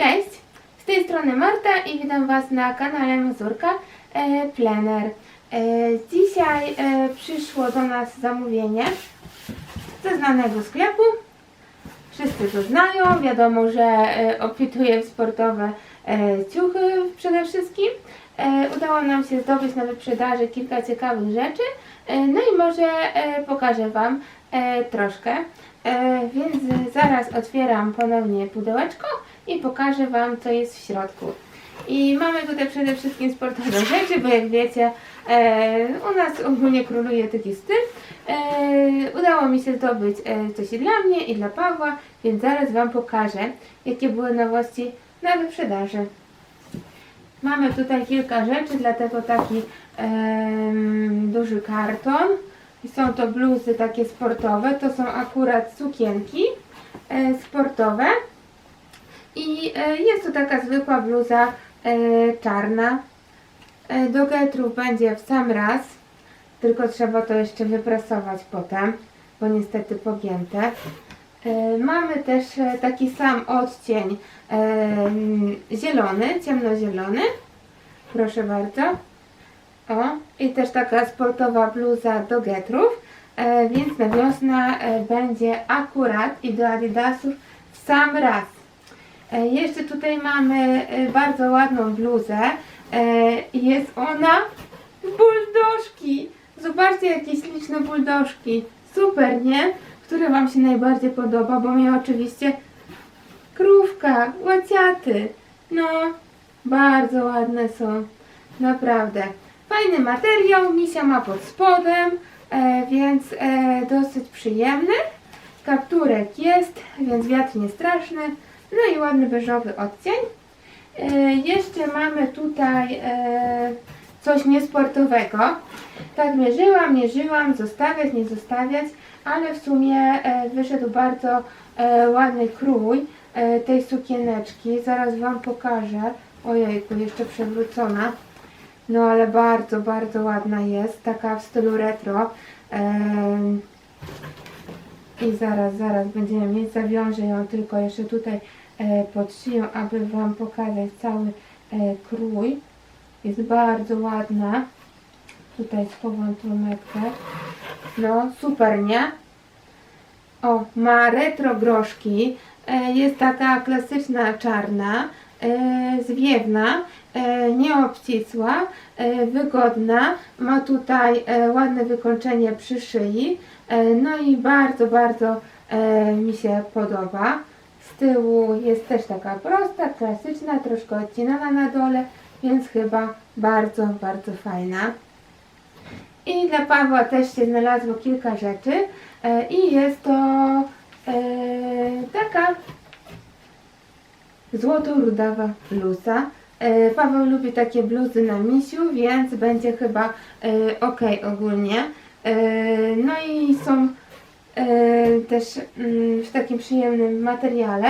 Cześć, z tej strony Marta i witam Was na kanale Mazurka e, Plener. E, dzisiaj e, przyszło do nas zamówienie ze znanego sklepu. Wszyscy to znają, wiadomo, że e, w sportowe ciuchy przede wszystkim. Udało nam się zdobyć na wyprzedaży kilka ciekawych rzeczy, no i może pokażę Wam troszkę. Więc zaraz otwieram ponownie pudełeczko i pokażę Wam, co jest w środku. I mamy tutaj przede wszystkim sportowe rzeczy, bo jak wiecie, e, u nas ogólnie króluje taki styl. E, udało mi się zdobyć e, coś i dla mnie, i dla Pawła, więc zaraz Wam pokażę, jakie były nowości na wyprzedaży. Mamy tutaj kilka rzeczy, dlatego taki em, duży karton. Są to bluzy takie sportowe, to są akurat sukienki e, sportowe. I e, jest to taka zwykła bluza e, czarna. E, do getrów będzie w sam raz, tylko trzeba to jeszcze wyprasować potem, bo niestety pogięte. Mamy też taki sam odcień zielony, ciemnozielony. Proszę bardzo. O, i też taka sportowa bluza do getrów, więc na wiosnę będzie akurat i do adidasów w sam raz. E, jeszcze tutaj mamy e, bardzo ładną bluzę e, jest ona buldożki. Zobaczcie jakie śliczne buldożki. Super, nie? Które Wam się najbardziej podoba, bo mnie oczywiście krówka, łaciaty. No, bardzo ładne są. Naprawdę. Fajny materiał, misia ma pod spodem, więc dosyć przyjemny. Kapturek jest, więc wiatr nie straszny. No i ładny beżowy odcień. E, jeszcze mamy tutaj e, coś niesportowego. Tak mierzyłam, mierzyłam, zostawiać, nie zostawiać, ale w sumie e, wyszedł bardzo ładny krój tej sukieneczki. Zaraz Wam pokażę. Ojejku, jeszcze przewrócona. No ale bardzo, bardzo ładna jest. Taka w stylu retro. I zaraz, zaraz będziemy mieć. Zawiążę ją tylko jeszcze tutaj pod szyją, aby Wam pokazać cały e, krój. Jest bardzo ładna. Tutaj schowam tą metkę. No, super, nie? O, ma retro groszki. E, jest taka klasyczna czarna, e, zwiewna, e, nieobcisła, e, wygodna. Ma tutaj e, ładne wykończenie przy szyi. E, no i bardzo, bardzo e, mi się podoba. Z tyłu jest też taka prosta, klasyczna, troszkę odcinana na dole, więc chyba bardzo, bardzo fajna. I dla Pawła też się znalazło kilka rzeczy e, i jest to e, taka złoto-rudawa bluza. E, Paweł lubi takie bluzy na misiu, więc będzie chyba e, ok ogólnie. E, no i są też mm, w takim przyjemnym materiale.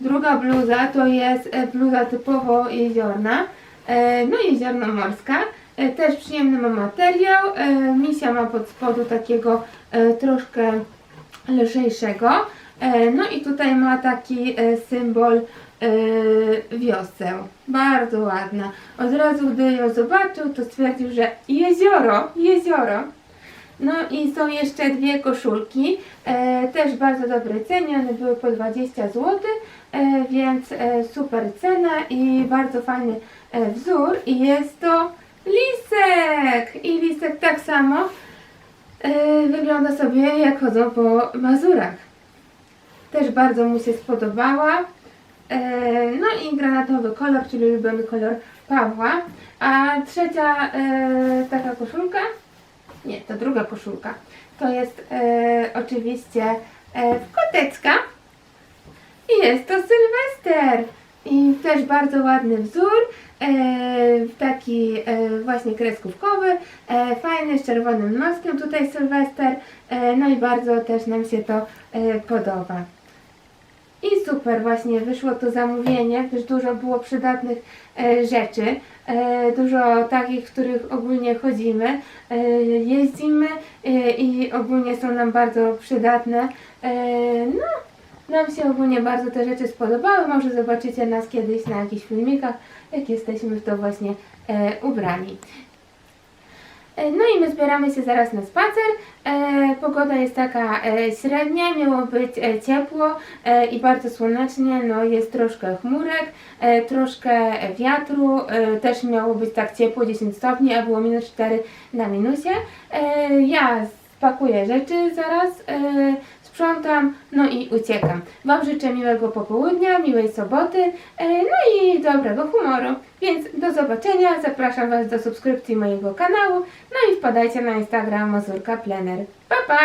Druga bluza to jest e, bluza typowo jeziorna, e, no jeziorno-morska. E, Też przyjemny ma materiał. E, Misia ma pod spodu takiego e, troszkę lżejszego. E, No i tutaj ma taki e, symbol e, wioseł. Bardzo ładna. Od razu gdy ją zobaczył, to stwierdził, że jezioro, jezioro. No i są jeszcze dwie koszulki, e, też bardzo dobre cenie, one były po 20 zł, e, więc e, super cena i bardzo fajny e, wzór i jest to lisek i lisek tak samo e, wygląda sobie jak chodzą po Mazurach. Też bardzo mu się spodobała. E, no i granatowy kolor, czyli ulubiony kolor Pawła. A trzecia e, taka koszulka nie, to druga koszulka. To jest e, oczywiście e, kotecka. I jest to Sylwester. I też bardzo ładny wzór. E, taki e, właśnie kreskówkowy. E, fajny, z czerwonym noskiem tutaj Sylwester. E, no i bardzo też nam się to e, podoba. I super właśnie wyszło to zamówienie, gdyż dużo było przydatnych e, rzeczy, e, dużo takich, w których ogólnie chodzimy, e, jeździmy e, i ogólnie są nam bardzo przydatne. E, no Nam się ogólnie bardzo te rzeczy spodobały. Może zobaczycie nas kiedyś na jakichś filmikach, jak jesteśmy w to właśnie e, ubrani. E, No i my zbieramy się zaraz na spacer. E, pogoda jest taka e, średnia, miało być e, ciepło e, i bardzo słonecznie, no jest troszkę chmurek, e, troszkę wiatru, e, też miało być tak ciepło, 10 stopni, a było minus 4 na minusie. E, ja spakuję rzeczy zaraz, e, sprzątam, no i uciekam. Wam życzę miłego popołudnia, miłej soboty, e, no i dobrego humoru. Więc do zobaczenia, zapraszam Was do subskrypcji mojego kanału, no i wpadajcie na Instagram Mazurka Plener. Pa, pa!